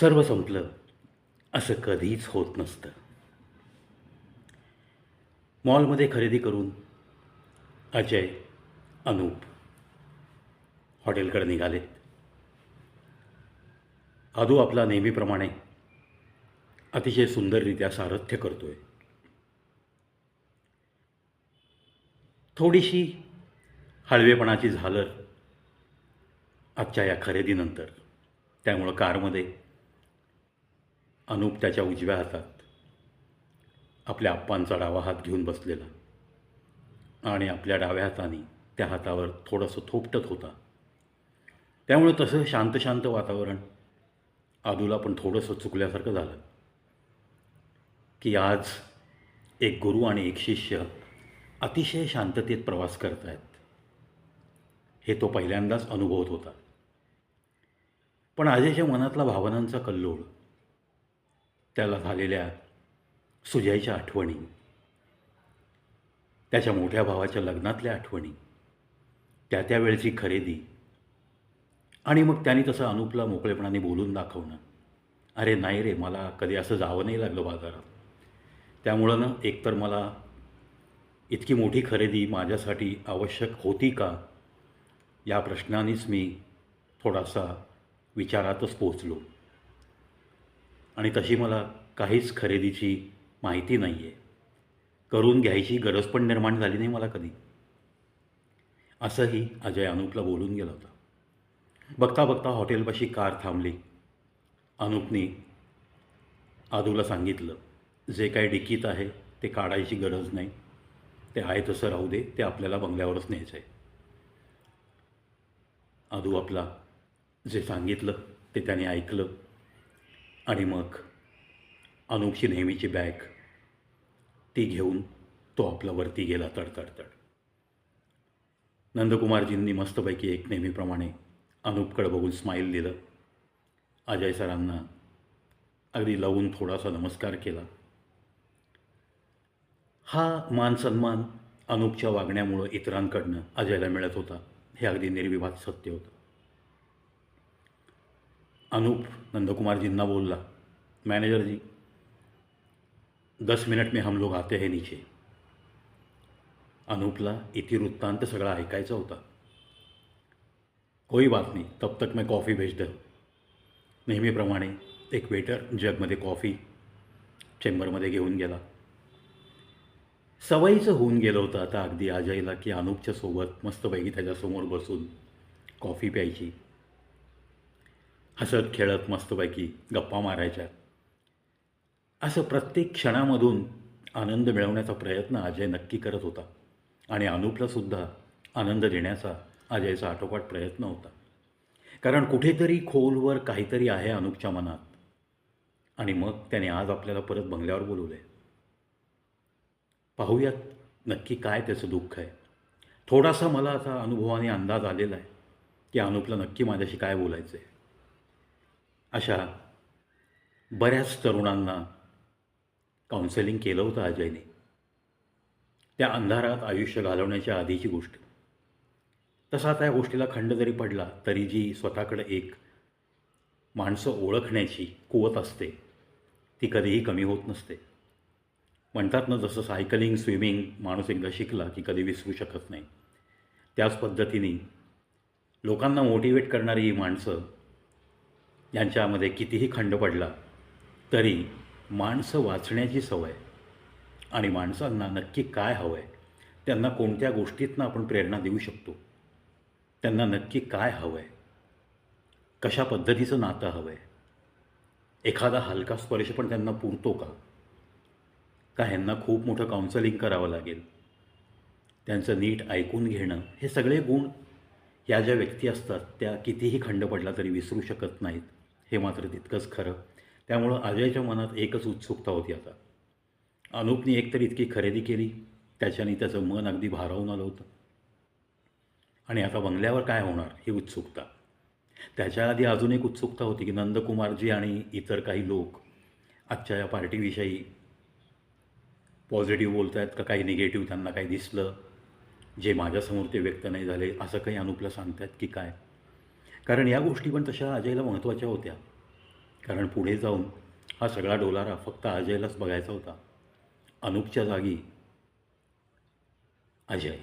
सर्व संपलं. असं कधीच होत नसतं. मॉलमध्ये खरेदी करून अजय अनूप हॉटेलकडे निघाले अदू आपला नेहमीप्रमाणे अतिशय सुंदररित्या सारथ्य करतोय. थोडीशी हळवेपणाची झालर आजच्या या खरेदीनंतर. त्यामुळं कारमध्ये अनूप त्याच्या उजव्या हातात आपल्या आप्पांचा डावा हात घेऊन बसलेला आणि आपल्या डाव्या हाताने त्या हातावर थोडंसं थोपटत होता. त्यामुळे तसं शांत शांत वातावरण आदूला पण थोडंसं चुकल्यासारखं झालं. की आज एक गुरु आणि एक शिष्य अतिशय शांततेत प्रवास करत आहेत. हे तो पहिल्यांदाच अनुभवत होता. पण अजयच्या मनातला भावनांचा कल्लोळ त्याला झालेल्या सुजयच्या आठवणी त्याच्या मोठ्या भावाच्या लग्नातल्या आठवणी त्या त्यावेळची खरेदी आणि मग त्याने तसं अनुपला मोकळेपणाने बोलून दाखवणं. अरे नाही रे मला कधी असं जावं नाही लागलं बाजारात. त्यामुळं ना एकतर मला इतकी मोठी खरेदी माझ्यासाठी आवश्यक होती का या प्रश्नानेच मी थोडासा विचारातच पोचलो आणि तशी मला काहीच खरेदीची माहिती नाही आहे करून घ्यायची गरज पण निर्माण झाली नाही मला कधी. असंही अजय अनुपला बोलून गेला होता. बघता बघता हॉटेलपाशी कार थांबली. अनुपने आदूला सांगितलं जे काही डिकीत आहे ते काढायची गरज नाही. ते आहे तसं राहू दे ते आपल्याला बंगल्यावरच न्यायचं आहे. आदू आपला जे सांगितलं ते त्याने ऐकलं. आणि मग अनोखी नेहमीची बॅग ती घेऊन तो आपला वरती गेला तडतडतड. नंदकुमारजींनी मस्तपैकी एक नेहमीप्रमाणे अनुपकडे बघून स्माईल दिलं. अजय सरांना अगदी लावून थोडासा नमस्कार केला. हा मान सन्मान अनुपच्या वागण्यामुळं इतरांकडनं अजयला मिळत होता हे अगदी निर्विवाद सत्य होतं. अनूप नंदकुमारजींना बोलला मैनेजर जी दस मिनट में हम लोग आते हैं नीचे. अनूपला इतिवृत्तांत सगळा ऐकायचा होता. कोई बात नाही तब तक मैं कॉफ़ी भेज दे. नेहमीप्रमाणे एक वेटर जगमध्ये कॉफी चेंबरमध्ये घेऊन गेला. सवयीचं होऊन गेलं होतं आता अगदी आजाईला की अनूपच्या सोबत मस्तपैकी त्याच्यासमोर बसून कॉफी प्यायची. हसत खेळत मस्तपैकी गप्पा मारायच्या. असं प्रत्येक क्षणामधून आनंद मिळवण्याचा प्रयत्न अजय नक्की करत होता. आणि अनुपलासुद्धा आनंद देण्याचा अजयचा आटोपाट प्रयत्न होता. कारण कुठेतरी खोलवर काहीतरी आहे अनुपच्या मनात. आणि मग त्याने आज आपल्याला परत बंगल्यावर बोलवलं आहे पाहूयात नक्की काय त्याचं दुःख आहे. थोडासा मला आता अनुभवाने अंदाज आलेला आहे की अनुपला नक्की माझ्याशी काय बोलायचं आहे अशा बऱ्याच तरुणांना काउन्सेलिंग केलं होतं अजयने त्या अंधारात आयुष्य घालवण्याच्या आधीची गोष्ट. तसा त्या गोष्टीला खंड जरी पडला तरी जी स्वतःकडे एक माणसं ओळखण्याची कुवत असते ती कधीही कमी होत नसते. म्हणतात ना जसं सायकलिंग स्विमिंग माणूस एकदा शिकला की कधी विसरू शकत नाही. त्याच पद्धतीने लोकांना मोटिवेट करणारी ही माणसं यांच्यामध्ये कितीही खंड पडला तरी माणसं वाचण्याची सवय आणि माणसांना नक्की काय हवं आहे त्यांना कोणत्या गोष्टीतनं आपण प्रेरणा देऊ शकतो त्यांना नक्की काय हवं आहे कशा पद्धतीचं नातं हवं आहे एखादा हलका स्पर्श पण त्यांना पुरतो का? का ह्यांना खूप मोठं काउन्सलिंग करावं लागेल? त्यांचं नीट ऐकून घेणं हे सगळे गुण या ज्या व्यक्ती असतात त्या कितीही खंड पडला तरी विसरू शकत नाहीत. हे मात्र तितकंच खरं. त्यामुळं अजयच्या मनात एकच उत्सुकता होती आता. अनुपनी एकतर इतकी खरेदी केली त्याच्याने त्याचं मन अगदी भारावून आलं होतं. आणि आता बंगल्यावर काय होणार ही उत्सुकता? त्याच्या आधी अजून एक उत्सुकता होती की नंदकुमारजी आणि इतर काही लोक आजच्या या पार्टीविषयी पॉझिटिव्ह बोलत आहेत का काही निगेटिव्ह त्यांना काही दिसलं जे माझ्यासमोर ते व्यक्त नाही झाले असं काही अनुपला सांगतायत की काय? कारण या गोष्टी पण तशा अजयला महत्त्वाच्या होत्या. कारण पुढे जाऊन हा सगळा डोलारा फक्त अजयलाच बघायचा होता. अनूपच्या जागी अजय.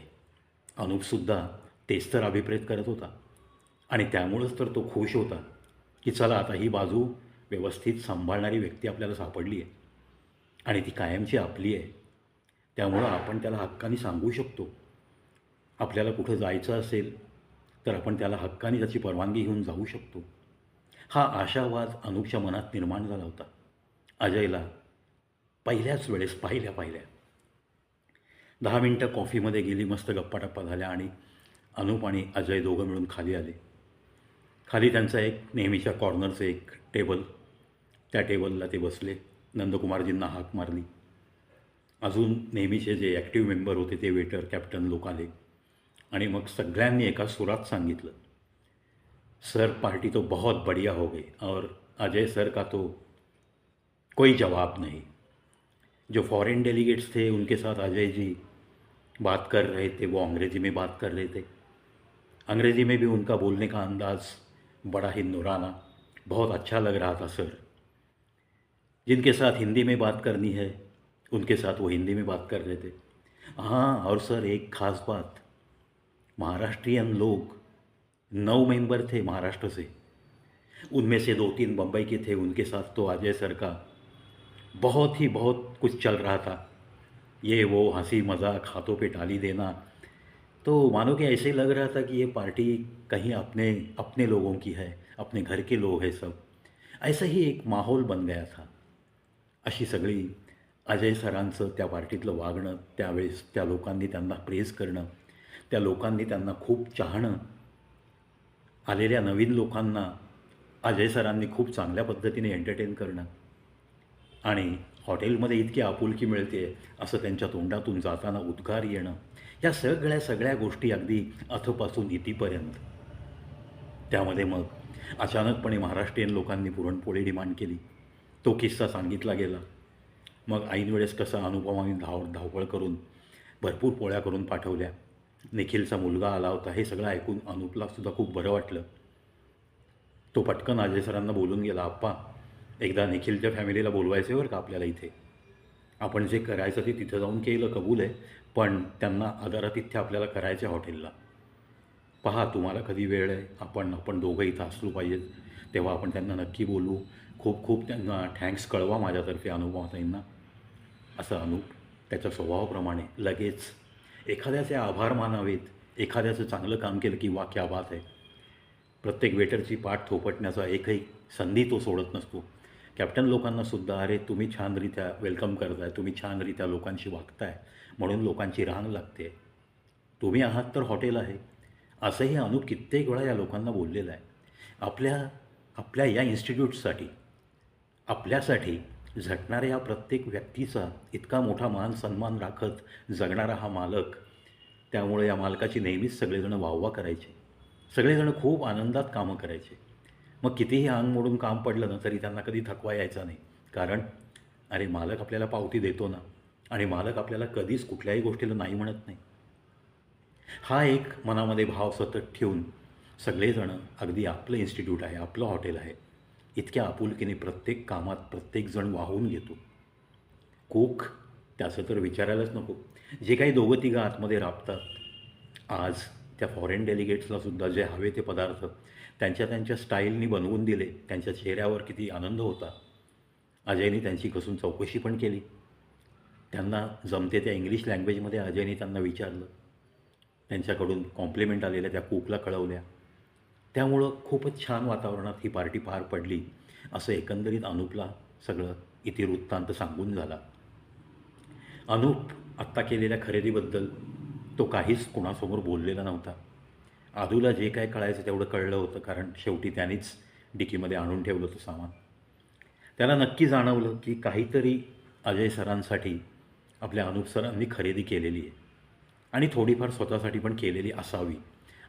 अनूपसुद्धा तेच तर अभिप्रेत करत होता. आणि त्यामुळंच तर तो खुश होता की चला आता ही बाजू व्यवस्थित सांभाळणारी व्यक्ती आपल्याला सापडली आहे आणि ती कायमची आपली आहे. त्यामुळं आपण त्याला हक्काने सांगू शकतो. आपल्याला कुठं जायचं असेल तर आपण त्याला हक्काने त्याची परवानगी घेऊन जाऊ शकतो. हा आशावाद अनूपच्या मनात निर्माण झाला होता. अजयला पहिल्याच वेळेस पाहिल्या पाहिल्या. दहा मिनटं कॉफीमध्ये गेली मस्त गप्पाटप्पा झाल्या आणि अनुप आणि अजय दोघं मिळून खाली आले. खाली त्यांचा एक नेहमीच्या कॉर्नरचं एक टेबल. त्या टेबलला ते बसले. नंदकुमारजींना हाक मारली. अजून नेहमीचे जे ॲक्टिव्ह मेंबर होते ते वेटर कॅप्टन लोक आले. आणि मग सगळ्यांनी एका सुरात सांगितलं, सर, पार्टी तो बहुत बढ़िया हो गई और अजय सर का तो कोई जवाब नहीं. जो फॉरेन डेलीगेट्स थे, उनके साथ अजय जी बात कर रहे थे, वो अंग्रेज़ी में बात कर रहे थे। अंग्रेज़ी में भी उनका बोलने का अंदाज़ बड़ा ही नुराना बहुत अच्छा लग रहा था, सर। जिनके साथ हिंदी में बात करनी है, उनके साथ वो हिंदी में बात कर रहे थे। हाँ और सर, एक ख़ास बात महाराष्ट्रीयन लोग नौ मेंबर थे महाराष्ट्र से। उनमें से दो तीन बम्बई के थे उनके साथ तो अजय सर का बहुत ही बहुत कुछ चल रहा था। ये वो हंसी मजाक हाथों पे टाली देना। तो मानो कि ऐसे लग रहा था कि ये पार्टी कहीं अपने अपने लोगों की है अपने घर के लोग हैं सब। ऐसा ही एक माहोल बन गया था। अशी सगळी अजय सरांचं त्या पार्टीतलं वागणं त्यावेळेस त्या लोकांनी त्यांना प्रेस करणं त्या लोकांनी त्यांना खूप चाहणं आलेल्या नवीन लोकांना अजय सरांनी खूप चांगल्या पद्धतीने एंटरटेन करणं आणि हॉटेलमध्ये इतकी आपुलकी मिळते असं त्यांच्या तोंडातून जाताना उद्गार येणं या सगळ्या सगळ्या गोष्टी अगदी अथपासून इतीपर्यंत. त्यामध्ये मग अचानकपणे महाराष्ट्रीयन लोकांनी पुरणपोळी डिमांड केली. तो किस्सा सांगितला गेला. मग ऐन वेळेस कसं अनुपमाने धाव धावपळ करून भरपूर पोळ्या करून पाठवल्या. निखिलचा मुलगा आला होता हे सगळं ऐकून अनुपला सुद्धा खूप बरं वाटलं. तो पटकन अजय सरांना बोलून गेला आप्पा एकदा निखिलच्या फॅमिलीला बोलवायचे बरं का आपल्याला इथे? आपण जे करायचं ते तिथं जाऊन केलं कबूल आहे पण त्यांना आदरातिथ्य आपल्याला करायचे हॉटेलला. पहा तुम्हाला कधी वेळ आहे? आपण आपण दोघं इथं असलो पाहिजेत तेव्हा आपण त्यांना नक्की बोलू. खूप खूप त्यांना थँक्स कळवा माझ्यातर्फे अनुभवताईंना. असं अनुप त्याच्या स्वभावाप्रमाणे लगेच एखाद्याचे आभार मानावेत एखाद्याचं चांगलं काम केलं की वाक्या बात आहे. प्रत्येक वेटरची पाठ थोपटण्याचा एकही संधी तो सोडत नसतो. कॅप्टन लोकांनासुद्धा अरे तुम्ही छानरित्या वेलकम करताय तुम्ही छानरित्या लोकांशी वागताय म्हणून लोकांची रांग लागते. तुम्ही आहात तर हॉटेल आहे. असंही अनुप कित्येक वेळा या लोकांना बोललेलं आहे. आपल्या आपल्या या इन्स्टिट्यूटसाठी आपल्यासाठी झटणाऱ्या या प्रत्येक व्यक्तीचा इतका मोठा मान सन्मान राखत जगणारा हा मालक. त्यामुळे या मालकाची नेहमीच सगळेजणं वाहवा करायचे. सगळेजण खूप आनंदात कामं करायचे. मग कितीही अंग मोडून काम पडलं ना तरी त्यांना कधी थकवा यायचा नाही. कारण अरे मालक आपल्याला पावती देतो ना आणि मालक आपल्याला कधीच कुठल्याही गोष्टीला नाही म्हणत नाही. हा एक मनामध्ये भाव सतत ठेवून सगळेजणं अगदी आपलं इन्स्टिट्यूट आहे आपलं हॉटेल आहे. इतक्या आपुलकीने प्रत्येक कामात प्रत्येकजण वाहून घेतो. कोक त्याचं तर विचारायलाच नको. जे काही दोघं तिघं आतमध्ये राबतात आज त्या फॉरेन डेलिगेट्सला सुद्धा जे हवे ते पदार्थ त्यांच्या त्यांच्या स्टाईलनी बनवून दिले त्यांच्या चेहऱ्यावर किती आनंद होता. अजयने त्यांची कसून चौकशी पण केली. त्यांना जमते त्या इंग्लिश लँग्वेजमध्ये अजयने त्यांना विचारलं. त्यांच्याकडून कॉम्प्लिमेंट आलेल्या त्या कुकला कळवल्या. त्यामुळं खूपच छान वातावरणात ही पार्टी पार पडली असं एकंदरीत अनुपला सगळं इतिवृत्तांत सांगून झाला. अनुप आत्ता केलेल्या खरेदीबद्दल तो काहीच कोणासमोर बोललेला नव्हता. आदूला जे काय कळायचं तेवढं कळलं होतं कारण शेवटी त्यानेच डिकीमध्ये आणून ठेवलं होतं सामान. त्याला नक्की जाणवलं की काहीतरी अजय सरांसाठी आपल्या अनुप सरांनी खरेदी केलेली आहे आणि थोडीफार स्वतःसाठी पण केलेली असावी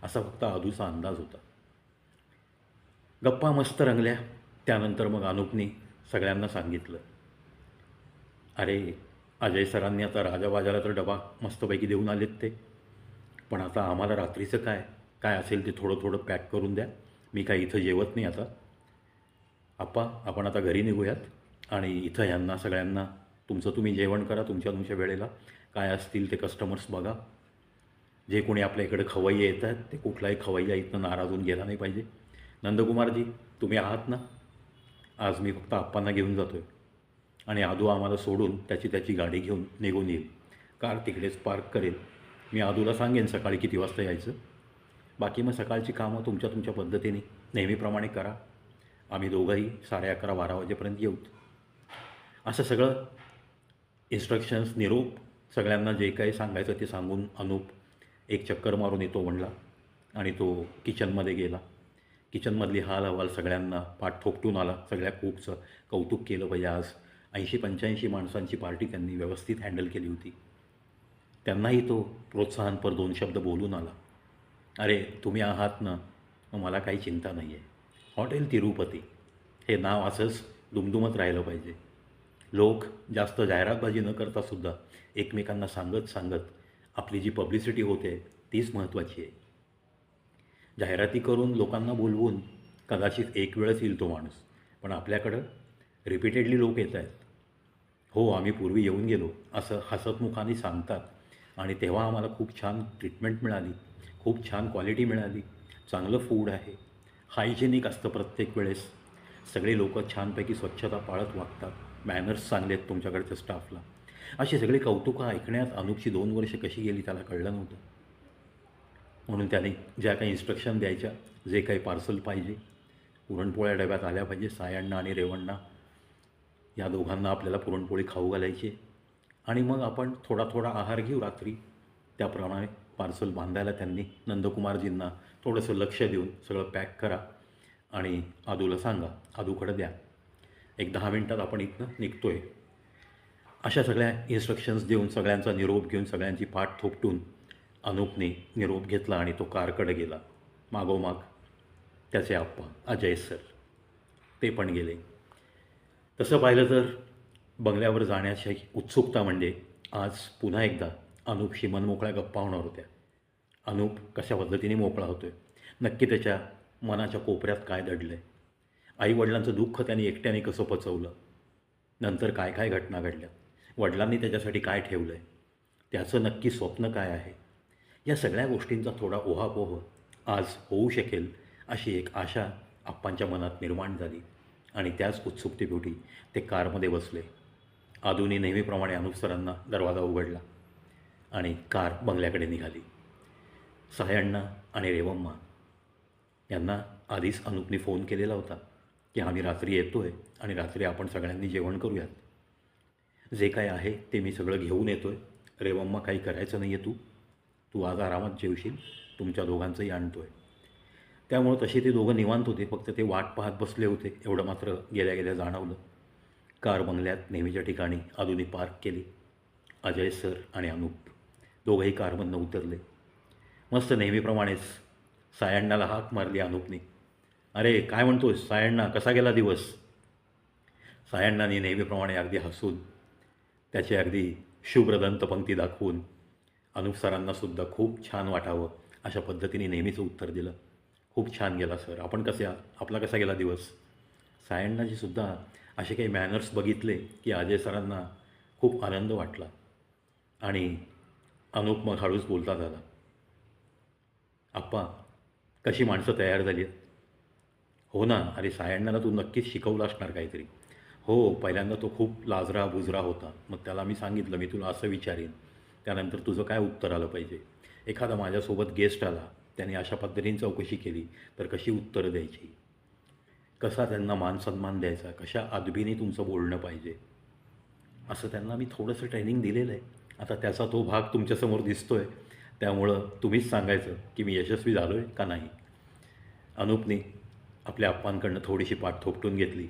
असा फक्त आदूचा अंदाज होता. गप्पा मस्त रंगल्या. त्यानंतर मग अनुपनी सगळ्यांना सांगितलं. अरे अजय सरांनी आता राजाबाजाला तर डबा मस्तपैकी देऊन आलेत ते. पण आता आम्हाला रात्रीचं काय? काय असेल ते थोडं थोडं पॅक करून द्या. मी काय इथं जेवत नाही आता. आप्पा आपण आता घरी निघूयात आणि इथं ह्यांना सगळ्यांना तुमचं तुम्ही जेवण करा तुमच्या तुमच्या वेळेला. काय असतील ते कस्टमर्स बघा. जे कोणी आपल्या इकडे खवय्ये येत आहेत ते कुठलाही खवय्या इथनं नाराज होऊन गेला नाही पाहिजे. नंदकुमारजी तुम्ही आहात ना? आज मी फक्त आप्पांना घेऊन जातो आहे आणि आदू आम्हाला सोडून त्याची त्याची गाडी घेऊन निघून येईल. कार तिकडेच पार्क करेल. मी आदूला सांगेन सकाळी किती वाजता यायचं. बाकी मग सकाळची कामं तुमच्या तुमच्या पद्धतीने नेहमीप्रमाणे करा. आम्ही दोघंही साडे अकरा बारा वाजेपर्यंत येऊत असं सगळं इन्स्ट्रक्शन्स निरोप सगळ्यांना जे काही सांगायचं ते सांगून अनूप एक चक्कर मारून येतो म्हणला आणि तो किचनमध्ये गेला. किचनमधली हाल अहवाल सगळ्यांना पाठ थोपटून आला. सगळ्या कुकचं कौतुक केलं पाहिजे आज. ऐंशी पंच्याऐंशी माणसांची पार्टी त्यांनी व्यवस्थित हँडल केली होती. त्यांनाही तो प्रोत्साहनपर दोन शब्द बोलून आला. अरे तुम्ही आहात ना मग मला काही चिंता नाही आहे हॉटेल तिरुपती. हे नाव असंच दुमदुमत राहिलं पाहिजे. लोक जास्त जाहिरातबाजी न करतासुद्धा एकमेकांना सांगत सांगत आपली जी पब्लिसिटी होते तीच महत्त्वाची आहे. जाहिराती करून लोकांना बोलवून कदाचित एक वेळच येईल तो माणूस. पण आपल्याकडं रिपीटेडली लोक येत आहेत. हो आम्ही पूर्वी येऊन गेलो असं हसतमुखाने सांगतात. आणि तेव्हा आम्हाला खूप छान ट्रीटमेंट मिळाली खूप छान क्वालिटी मिळाली चांगलं फूड आहे हायजेनिक असतं प्रत्येक वेळेस. सगळे लोक छानपैकी स्वच्छता पाळत वागतात. मॅनर्स चांगले आहेत तुमच्याकडच्या स्टाफला अशी सगळी कौतुकं ऐकण्यात अनुपची दोन वर्ष कशी गेली त्याला कळलं नव्हतं. म्हणून त्याने ज्या काही इन्स्ट्रक्शन द्यायच्या जे काही पार्सल पाहिजे पुरणपोळ्या डब्यात आल्या पाहिजे सायांना आणि रेवण्णा या दोघांना आपल्याला पुरणपोळी खाऊ घालायची. आणि मग आपण थोडा थोडा आहार घेऊ रात्री. त्याप्रमाणे पार्सल बांधायला त्यांनी नंदकुमारजींना थोडंसं लक्ष देऊन सगळं पॅक करा आणि आदूला सांगा आदूकडं द्या. एक दहा मिनटात आपण इथनं निघतो आहे अशा सगळ्या इन्स्ट्रक्शन्स देऊन सगळ्यांचा निरोप घेऊन सगळ्यांची पाठ थोपटून अनुपने निरोप घेतला आणि तो कारकडे गेला. मागोमाग त्याचे आप्पा अजय सर ते पण गेले. तसं पाहिलं तर बंगल्यावर जाण्याची उत्सुकता म्हणजे आज पुन्हा एकदा अनुपशी मनमोकळ्या गप्पा होणार होत्या. अनुप कशा पद्धतीने मोकळा होतो आहे नक्की त्याच्या मनाच्या कोपऱ्यात काय दडलं आहे आईवडिलांचं दुःख त्याने एकट्याने कसं पचवलं? नंतर काय काय घटना घडल्या? वडिलांनी त्याच्यासाठी काय ठेवलं आहे त्याचं नक्की स्वप्न काय आहे? या सगळ्या गोष्टींचा थोडा ओहापोह आज होऊ शकेल अशी एक आशा आप्पांच्या मनात निर्माण झाली आणि त्याच उत्सुकतेपोटी ते कारमध्ये बसले. आदूनी नेहमीप्रमाणे अनुप सरांना दरवाजा उघडला आणि कार बंगल्याकडे निघाली. सायण्णा आणि रेवम्मा यांना आधीच अनुपने फोन केलेला होता की आम्ही रात्री येतो आहे आणि रात्री आपण सगळ्यांनी जेवण करूयात. जे काय आहे ते मी सगळं घेऊन येतो आहे रेवम्मा काही करायचं नाही आहे तू. तू आज आरामात जेवशील तुमच्या दोघांचंही आणतो आहे त्यामुळं तसे ते दोघं निवांत होते फक्त ते वाट पाहत बसले होते एवढं मात्र गेल्या गेल्या जाणवलं. कार बंगल्यात नेहमीच्या ठिकाणी अजूनही पार्क केली. अजय सर आणि अनुप दोघंही कारमधनं उतरले. मस्त नेहमीप्रमाणेच सायण्णाला हाक मारली अनुपने. अरे काय म्हणतोस सायण्णा? कसा गेला दिवस? सायण्णाने नेहमीप्रमाणे अगदी हसून त्याची अगदी शुभ्रदंत पंक्ती दाखवून अनुप सरांनासुद्धा खूप छान वाटावं अशा पद्धतीने नेहमीचं उत्तर दिलं. खूप छान गेला सर. आपण कसे आपला कसा गेला दिवस? सायण्णाची सुद्धा असे काही मॅनर्स बघितले की अजय सरांना खूप आनंद वाटला. आणि अनुप मग हळूच बोलता झाला आप्पा कशी माणसं तयार झाली आहेत? हो ना. अरे सायण्णाला तू नक्कीच शिकवलं असणार काहीतरी. हो पहिल्यांदा तो खूप लाजरा बुजरा होता. मग त्याला मी सांगितलं मी तुला असं विचारेन. त्यानंतर तुझं काय उत्तर आलं पाहिजे? एखादा माझ्यासोबत गेस्ट आला त्याने अशा पद्धतीने चौकशी केली तर कशी उत्तरं द्यायची? कसा त्यांना मान सन्मान द्यायचा? कशा अदबीने तुमचं बोलणं पाहिजे? असं त्यांना मी थोडंसं ट्रेनिंग दिलेलं आहे. आता त्याचा तो भाग तुमच्यासमोर दिसतो आहे त्यामुळं तुम्हीच सांगायचं की मी यशस्वी झालो आहे का नाही. अनुपने आपल्या आप्पांकडनं थोडीशी पाठ थोपटून घेतली.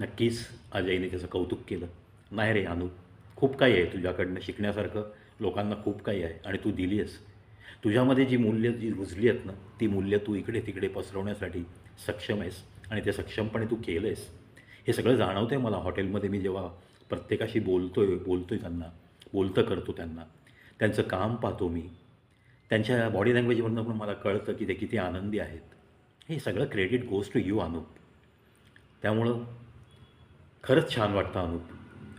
नक्कीच अजयने त्याचं कौतुक केलं. नाही रे अनुप खूप काही आहे तुझ्याकडनं शिकण्यासारखं. लोकांना खूप काही आहे आणि तू दिली आहेस तुझ्यामध्ये जी मूल्य जी रुजली आहेत ना ती मूल्य तू इकडे तिकडे पसरवण्यासाठी सक्षम आहेस आणि ते सक्षमपणे तू केलं आहेस हे सगळं जाणवतं आहे मला हॉटेलमध्ये मी जेव्हा प्रत्येकाशी बोलतो आहे बोलतो आहे त्यांना बोलतं करतो त्यांना. त्यांचं काम पाहतो मी. त्यांच्या बॉडी लँग्वेजवरनं पण मला कळतं की ते किती आनंदी आहेत. हे सगळं credit goes to you Anup त्यामुळं खरंच छान वाटतं अनुप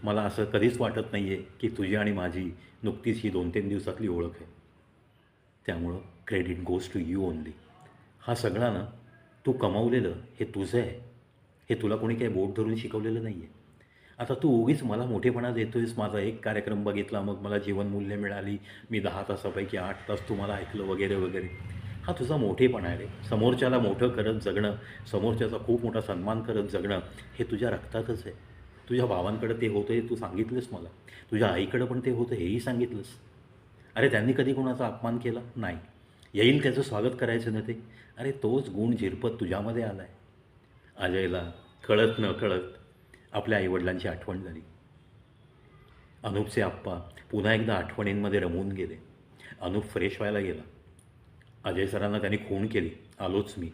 मला असं कधीच वाटत नाही आहे की तुझी आणि माझी नुकतीच ही दोन तीन दिवसातली ओळख आहे. त्यामुळं credit goes to you only हा सगळा ना तू कमावलेलं हे तुझं आहे. हे तुला कोणी काही बोट धरून शिकवलेलं नाही आहे आता तू उगीच मला मोठेपणा देतोयस माझा एक कार्यक्रम बघितला मग मला जीवनमूल्य मिळाली मी दहा तासापैकी आठ तास तुम्हाला ऐकलं वगैरे वगैरे. हा तुझा मोठेपणा आहे रे. समोरच्याला मोठं करत जगणं समोरच्याचा खूप मोठा सन्मान करत जगणं हे तुझ्या रक्तातच आहे. तुझ्या भावांकडं ते होतं हे तू सांगितलंस मला. तुझ्या आईकडं पण ते होतं हेही सांगितलंस. अरे त्यांनी कधी कोणाचा अपमान केला? नाही. येईल त्याचं स्वागत करायचं ना ते? अरे तोच गुण झिरपत तुझ्यामध्ये आला आहे अजयला कळत न कळत आपल्या आईवडिलांची आठवण झाली. अनुपचे आप्पा पुन्हा एकदा आठवणींमध्ये रमून गेले. अनुप फ्रेश व्हायला गेला. अजय सरांना त्यांनी खूण केली. आलोच मी.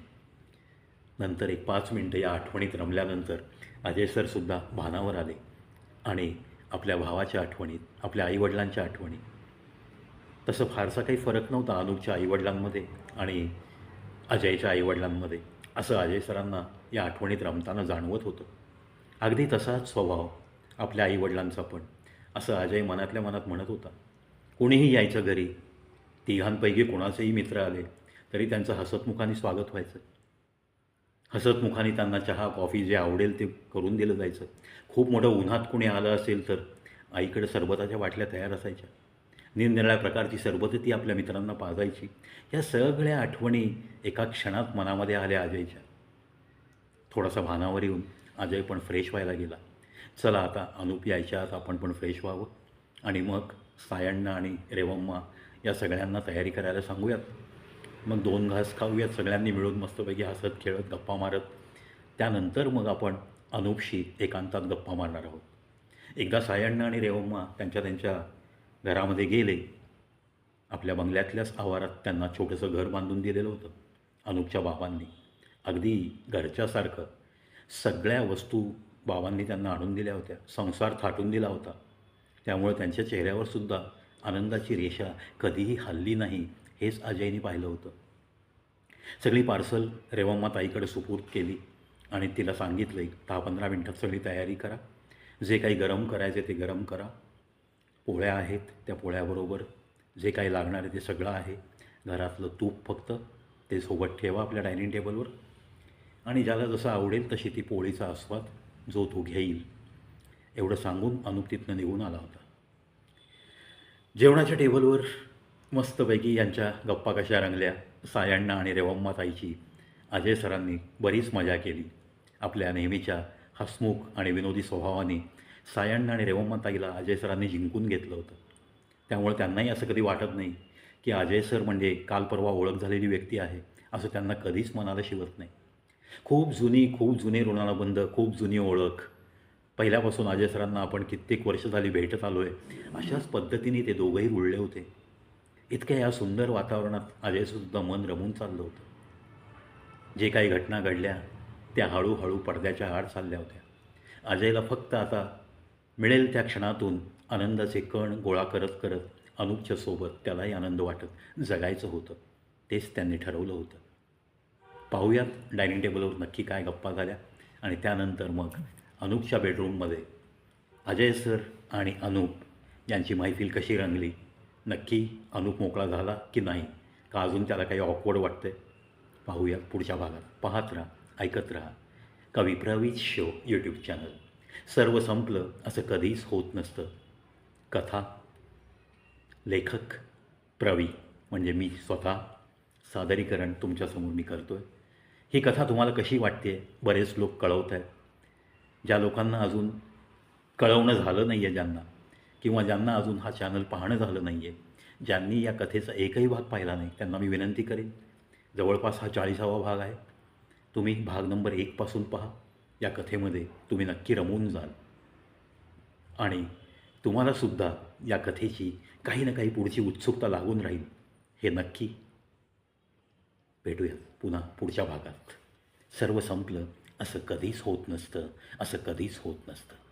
नंतर एक पाच मिनटं या आठवणीत रमल्यानंतर अजय सरसुद्धा भानावर आले आणि आपल्या भावाच्या आठवणीत आपल्या आईवडिलांच्या आठवणीत तसं फारसा काही फरक नव्हता अनुपच्या आईवडिलांमध्ये आणि अजयच्या आईवडिलांमध्ये. असं अजय सरांना या आठवणीत रमताना जाणवत होतं. अगदी तसाच स्वभाव आपल्या आईवडिलांचा पण असं अजय मनातल्या मनात म्हणत होता. कोणीही यायचं घरी तिघांपैकी कोणाचेही मित्र आले तरी त्यांचं हसतमुखाने स्वागत व्हायचं. हसतमुखाने त्यांना चहा कॉफी जे आवडेल ते करून दिलं जायचं. खूप मोठं उन्हात कोणी आलं असेल तर आईकडे सरबताच्या बाटल्या तयार असायच्या. निरनिराळ्या प्रकारची सरबतं ती आपल्या मित्रांना पाजायची. या सगळ्या आठवणी एका क्षणात मनामध्ये आल्या अजयच्या थोडासा भानावर येऊन अजय पण फ्रेश व्हायला गेला. चला आता अनुप यायच्या आत आपण पण फ्रेश व्हावं. आणि मग सायण्णा आणि रेवम्मा या सगळ्यांना तयारी करायला सांगूयात. मग दोन घास खाऊयात सगळ्यांनी मिळून मस्तपैकी हसत खेळत गप्पा मारत. त्यानंतर मग आपण अनुपशी एकांतात गप्पा मारणार आहोत. एकदा सायण्णा आणि रेवम्मा त्यांच्या त्यांच्या घरामध्ये गेले. आपल्या बंगल्यातल्याच आवारात त्यांना छोटंसं घर बांधून दिलेलं होतं अनुपच्या बाबांनी. अगदी घरच्यासारखं. सगळ्या वस्तू बाबांनी त्यांना आणून दिल्या होत्या संसार थाटून दिला होता. त्यामुळे त्यांच्या चेहऱ्यावर सुद्धा आनंदाची रेषा कधीही हल्ली नाही. हेच अजयने पाहिलं होतं. सगळी पार्सल रेवम्मा ताईकडे सुपूर्द केली आणि तिला सांगितलं एक दहा पंधरा मिनटात सगळी तयारी करा. जे काही गरम करायचे ते गरम करा. पोळ्या आहेत त्या पोळ्याबरोबर. जे काही लागणार आहे ते सगळं आहे. घरातलं तूप फक्त. ते सोबत ठेवा आपल्या डायनिंग टेबलवर. आणि ज्याला जसं आवडेल तशी ती पोळीचा आस्वाद जो तो घेईल. एवढं सांगून अनुप तिथनं निघून आला होता. जेवणाच्या टेबलवर मस्तपैकी यांच्या गप्पा कशा रंगल्या? सायण्णा आणि रेवम्मा ताईची. अजय सरांनी बरीच मजा केली. आपल्या नेहमीच्या हसमुख आणि विनोदी स्वभावाने सायण्णा आणि रेवम्मा ताईला अजय सरांनी जिंकून घेतलं होतं. त्यामुळे त्यांनाही असं कधी वाटत नाही की अजय सर म्हणजे काल परवा ओळख झालेली व्यक्ती आहे असं त्यांना कधीच मनाला शिवत नाही. खूप जुनी खूप जुने ऋणानुबंध खूप जुनी ओळख. पहिल्यापासून अजय सरांना आपण कित्येक वर्ष झाली भेटत आलो आहे अशाच पद्धतीने ते दोघंही रुळले होते. इतक्या या सुंदर वातावरणात अजयसुद्धा मन रमून चाललं होतं. जे काही घटना घडल्या त्या हळूहळू पडद्याच्या आड चालल्या होत्या. अजयला फक्त आता मिळेल त्या क्षणातून आनंदाचे कण गोळा करत करत अनुपच्या सोबत त्यालाही आनंद वाटत जगायचं होतं. तेच त्यांनी ठरवलं होतं. पाहूयात डायनिंग टेबलवर नक्की काय गप्पा झाल्या आणि त्यानंतर मग अनुपच्या बेडरूममध्ये अजय सर आणि अनुप यांची मैफिल कशी रंगली नक्की अनुप मोकळा झाला की नाही? का अजून त्याला काही ऑकवर्ड वाटतंय? पाहूया पुढच्या भागात. पाहत राहा ऐकत राहा. कवी प्रवीत शो यूट्यूब चॅनल सर्व संपलं असं कधीच होत नसतं. कथा लेखक प्रवी म्हणजे मी स्वतः. सादरीकरण तुमच्यासमोर मी करतो आहे ही कथा तुम्हाला कशी वाटते बरेच लोक कळवत आहेत ज्या लोकांना अजून कळवणं झालं नाही आहे ज्यांना किंवा ज्यांना अजून हा चॅनल पाहणं झालं नाही आहे ज्यांनी या कथेचा एकही भाग पाहिला नाही त्यांना मी विनंती करेन. जवळपास हा चाळीसावा भाग आहे. तुम्ही भाग नंबर एकपासून पहा. या कथेमध्ये तुम्ही नक्की रमून जाल. आणि तुम्हालासुद्धा या कथेची काही ना काही पुढची उत्सुकता लागून राहील. हे नक्की भेटूया पुन्हा पुढच्या भागात. सर्व संपलं. असं कधीच होत नसतं. असं कधीच होत नसतं.